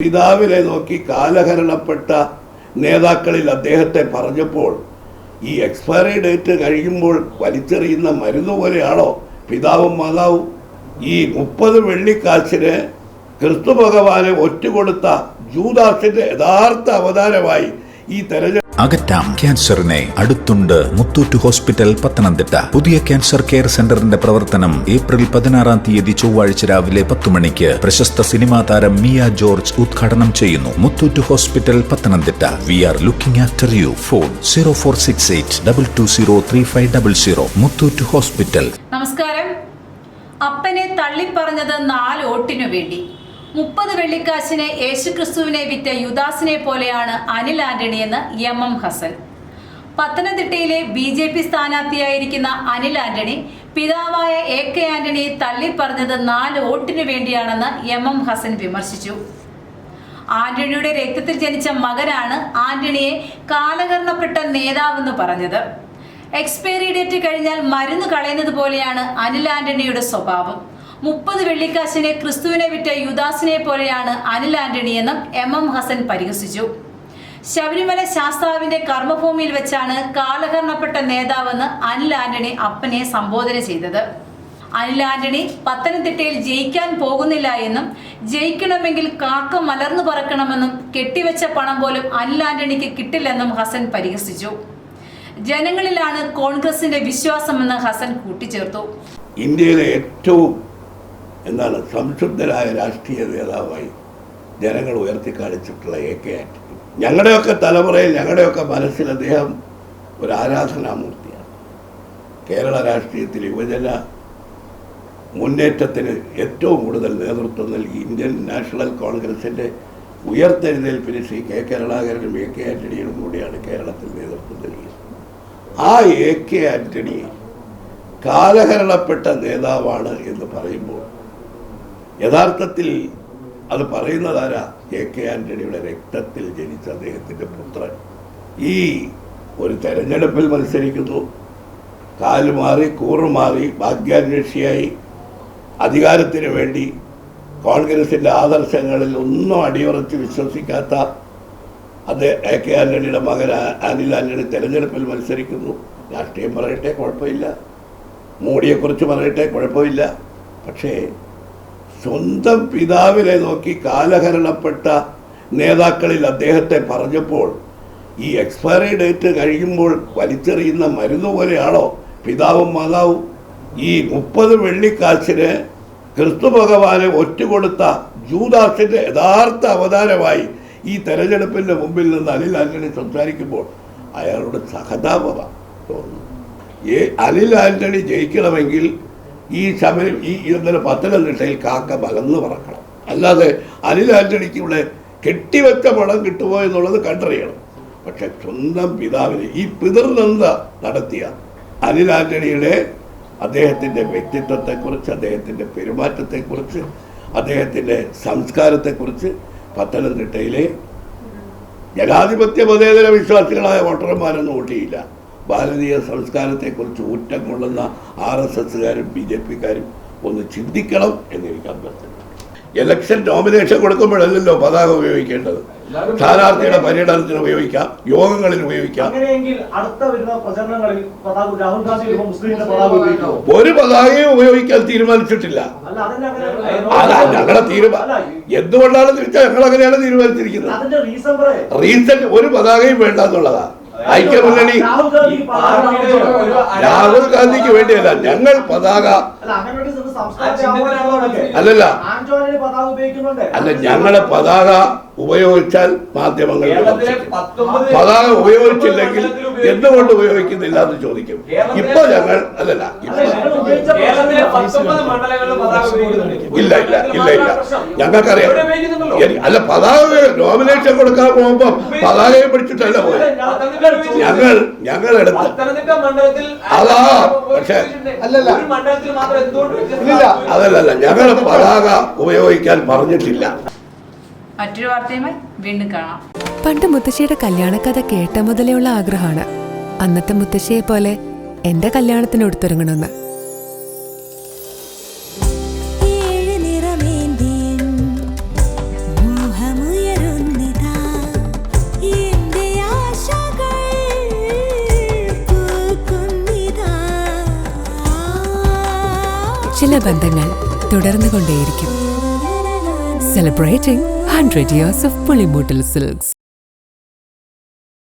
പിതാവിനെ നോക്കി കാലഹരണപ്പെട്ട നേതാക്കളിൽ അദ്ദേഹത്തെ പറഞ്ഞപ്പോൾ ഈ എക്സ്പയറി ഡേറ്റ് കഴിയുമ്പോൾ വലിച്ചെറിയുന്ന മരുന്ന് പോലെയാണോ പിതാവും മാതാവും? ഈ മുപ്പത് വെള്ളിക്കാശിന് ക്രിസ്തു ഭഗവാനെ ഒറ്റുകൊടുത്ത ജൂദാസിന്റെ യഥാർത്ഥ അവതാരമായി ഈ തെരഞ്ഞെടുപ്പ് അകറ്റാം. ക്യാൻസറിനെ അടുത്തുണ്ട് മുത്തൂറ്റ് ഹോസ്പിറ്റൽ പത്തനംതിട്ട. പുതിയ ക്യാൻസർ കെയർ സെന്ററിന്റെ പ്രവർത്തനം ഏപ്രിൽ പതിനാറാം തീയതി ചൊവ്വാഴ്ച രാവിലെ പത്ത് മണിക്ക് പ്രശസ്ത സിനിമാ താരം മിയ ജോർജ് ഉദ്ഘാടനം ചെയ്യുന്നു. Muthoot hospital Pathanamthitta. We are looking after you. Phone zero four six eight double two zero three five double zero. Muthoot hospital. നമസ്കാരം. അപ്പനെ തള്ളിപ്പറഞ്ഞത് നാല് ഓട്ടിനു വേണ്ടി. മുപ്പത് വെള്ളിക്കാശിന് യേശുക്രിസ്തുവിനെ വിറ്റ യുദാസിനെ പോലെയാണ് അനിൽ ആന്റണി എന്ന് എം എം ഹസൻ. പത്തനംതിട്ടയിലെ ബി ജെ പി സ്ഥാനാർത്ഥിയായിരിക്കുന്ന അനിൽ ആന്റണി പിതാവായ എ കെ ആന്റണി തള്ളിപ്പറഞ്ഞത് നാല് വോട്ടിനു വേണ്ടിയാണെന്ന് എം എം ഹസൻ വിമർശിച്ചു. ആന്റണിയുടെ രക്തത്തിൽ ജനിച്ച മകനാണ് ആന്റണിയെ കാലകരണപ്പെട്ട നേതാവെന്ന് പറഞ്ഞത്. എക്സ്പയറി ഡേറ്റ് കഴിഞ്ഞാൽ മരുന്ന് കളയുന്നത് പോലെയാണ് അനിൽ ആന്റണിയുടെ സ്വഭാവം. മുപ്പത് വെള്ളിക്കാശിനെ ക്രിസ്തുവിനെ വിറ്റ യുദാസിനെ പോലെയാണ് അനിൽ ആന്റണിയെന്നും എം എം ഹസൻ പരിഹസിച്ചു. ശബരിമല ശാസ്താവിന്റെ കർമ്മഭൂമിയിൽ വെച്ചാണ് കാലഹരണപ്പെട്ട നേതാവെന്ന് അനിൽ ആന്റണി അപ്പനെ സംബോധന ചെയ്തത്. അനിൽ ആന്റണി പത്തനംതിട്ടയിൽ ജയിക്കാൻ പോകുന്നില്ല എന്നും ജയിക്കണമെങ്കിൽ കാക്ക മലർന്നു പറക്കണമെന്നും കെട്ടിവെച്ച പണം പോലും അനിൽ ആന്റണിക്ക് കിട്ടില്ലെന്നും ഹസൻ പരിഹസിച്ചു. ജനങ്ങളിലാണ് കോൺഗ്രസിന്റെ വിശ്വാസമെന്ന് ഹസൻ കൂട്ടിച്ചേർത്തു. ഇന്ത്യയിലെ ഏറ്റവും എന്താണ് സംശുദ്ധരായ രാഷ്ട്രീയ നേതാവായി ജനങ്ങൾ ഉയർത്തിക്കാണിച്ചിട്ടുള്ള എ കെ ആന്റണി. ഞങ്ങളുടെയൊക്കെ തലമുറയിൽ ഞങ്ങളുടെയൊക്കെ മനസ്സിൽ അദ്ദേഹം ഒരു ആരാധനാമൂർത്തിയാണ്. കേരള രാഷ്ട്രീയത്തിൽ യുവജന മുന്നേറ്റത്തിന് ഏറ്റവും കൂടുതൽ നേതൃത്വം നൽകി ഇന്ത്യൻ നാഷണൽ കോൺഗ്രസിന്റെ ഉയർത്തെഴുന്നേൽപ്പിന് ശ്രീ കെ കരുണാകരനും എ കെ ആന്റണിയും കൂടിയാണ് കേരളത്തിൽ നേതൃത്വം നൽകിയത്. ആ എ കെ ആന്റണി കാലഹരണപ്പെട്ട നേതാവാണ് എന്ന് പറയുമ്പോൾ യഥാർത്ഥത്തിൽ അത് പറയുന്നതാരാ? എ കെ ആന്റണിയുടെ രക്തത്തിൽ ജനിച്ച അദ്ദേഹത്തിന്റെ പുത്രൻ. ഈ ഒരു തെരഞ്ഞെടുപ്പിൽ മത്സരിക്കുന്നു. കാലുമാറി കൂറുമാറി ഭാഗ്യാന്വേഷിയായി. അധികാരത്തിന് വേണ്ടി കോൺഗ്രസിന്റെ ആദർശങ്ങളിൽ ഒന്നും അടിയുറച്ച് വിശ്വസിക്കാത്ത അത് എ കെ ആന്റണിയുടെ മകൻ അനിൽ ആന്റണി തെരഞ്ഞെടുപ്പിൽ മത്സരിക്കുന്നു. രാഷ്ട്രീയം പറയട്ടെ കുഴപ്പമില്ല. മോഡിയെക്കുറിച്ച് പറയട്ടെ കുഴപ്പമില്ല. പക്ഷേ സ്വന്തം പിതാവിനെ നോക്കി കാലഹരണപ്പെട്ട നേതാക്കളിൽ അദ്ദേഹത്തെ പറഞ്ഞപ്പോൾ ഈ എക്സ്പയറി ഡേറ്റ് കഴിയുമ്പോൾ വലിച്ചെറിയുന്ന മരുന്ന് പോലെയാണോ? പിതാവും മാതാവും ഈ മുപ്പത് വെള്ളിക്കാശിന് ക്രിസ്തു ഭഗവാനെ ഒറ്റുകൊടുത്ത ജൂദാസിന്റെ യഥാർത്ഥ അവതാരമായി ഈ തെരഞ്ഞെടുപ്പിന്റെ മുമ്പിൽ നിന്ന് അനിൽ ആന്റണി സംസാരിക്കുമ്പോൾ അയാളുടെ സഹതാപമാണ് തോന്നുന്നു. ഏ അനിൽ ആന്റണി ജയിക്കണമെങ്കിൽ ഈ ശബരി ഈ ഇന്നലെ പത്തനംതിട്ടയിൽ കാക്ക മലന്ന് പറക്കണം. അല്ലാതെ അനിൽ ആന്റണിക്ക് ഇവിടെ കെട്ടിവെച്ച പണം കിട്ടുമോ എന്നുള്ളത് കണ്ടറിയണം. പക്ഷെ സ്വന്തം പിതാവിന് ഈ പിതൃനന്ദ നടത്തിയ അനിൽ ആന്റണിയുടെ അദ്ദേഹത്തിന്റെ വ്യക്തിത്വത്തെക്കുറിച്ച് അദ്ദേഹത്തിന്റെ പെരുമാറ്റത്തെക്കുറിച്ച് അദ്ദേഹത്തിന്റെ സംസ്കാരത്തെക്കുറിച്ച് പത്തനംതിട്ടയിലെ ജനാധിപത്യ മതേതര വിശ്വാസികളായ വോട്ടർമാരൊന്നും വോട്ടിയില്ല ഭാരതീയ സംസ്കാരത്തെക്കുറിച്ച് ഊറ്റം കൊള്ളുന്ന ആർ എസ് എസ്സുകാരും ബി ജെ പിക്കാരും ഒന്ന് ചിന്തിക്കണം എന്നെനിക്ക് അഭ്യർത്ഥന ഇലക്ഷൻ നോമിനേഷൻ കൊടുക്കുമ്പോഴല്ലല്ലോ പതാക ഉപയോഗിക്കേണ്ടത്. സ്ഥാനാർത്ഥിയുടെ പര്യടനത്തിന് ഉപയോഗിക്കാം യോഗങ്ങളിൽ ഉപയോഗിക്കാം. ഒരു പതാകയും ഉപയോഗിക്കാൻ തീരുമാനിച്ചിട്ടില്ല. അല്ല ഞങ്ങളുടെ തീരുമാനം എന്തുകൊണ്ടാണ് തിരിച്ചാൽ ഞങ്ങൾ അങ്ങനെയാണ് തീരുമാനിച്ചിരിക്കുന്നത്. റീസൺ ഒരു പതാകയും വേണ്ട എന്നുള്ളതാ ഐക്യമുന്നണി. രാഹുൽ ഗാന്ധിക്ക് വേണ്ടിയല്ല ഞങ്ങൾ പതാക അല്ലല്ല. ആന്റോണിയുടെ പതാക ഉപയോഗിക്കുന്നുണ്ട്. അല്ല ഞങ്ങളെ പതാക ഉപയോഗിച്ചാൽ മാധ്യമങ്ങൾ പതാക ഉപയോഗിച്ചില്ലെങ്കിൽ എന്തുകൊണ്ട് ഉപയോഗിക്കുന്നില്ല എന്ന് ചോദിക്കും. ഇപ്പൊ ഞങ്ങൾ അല്ലല്ല ഇപ്പൊ കേരളത്തിലെ പത്തൊമ്പത് പതാക ഉപയോഗിക്കുന്നുണ്ട്. ഇല്ല ഇല്ല ഇല്ല ഇല്ല. ഞങ്ങൾക്കറിയാം. അല്ല പതാക നോമിനേഷൻ കൊടുക്കാൻ പോകുമ്പോ പതാകയെ പിടിച്ചിട്ടല്ല പോയത് ഞങ്ങൾ ഞങ്ങൾ എടുത്ത് അതാ, പക്ഷേ- അല്ലല്ല ഒരു മണ്ഡലത്തിൽ മാത്രം എന്തുകൊണ്ട് അതല്ലല്ല ഞങ്ങൾ പതാക ഉപയോഗിക്കാൻ പറഞ്ഞിട്ടില്ല. മറ്റൊരു വാർത്തയുമായി വീണ്ടും കാണാം. പണ്ട് മുത്തശ്ശിയുടെ കല്യാണക്കഥ കേട്ട മുതലേ ഉള്ള ആഗ്രഹമാണ്. അന്നത്തെ മുത്തശ്ശിയെ പോലെ എന്റെ കല്യാണത്തിന് എടുത്തൊരുങ്ങണമെന്ന് ചില ബന്ധങ്ങൾ തുടർന്നുകൊണ്ടേയിരിക്കും. Celebrating hundred years of Pulimoottil silks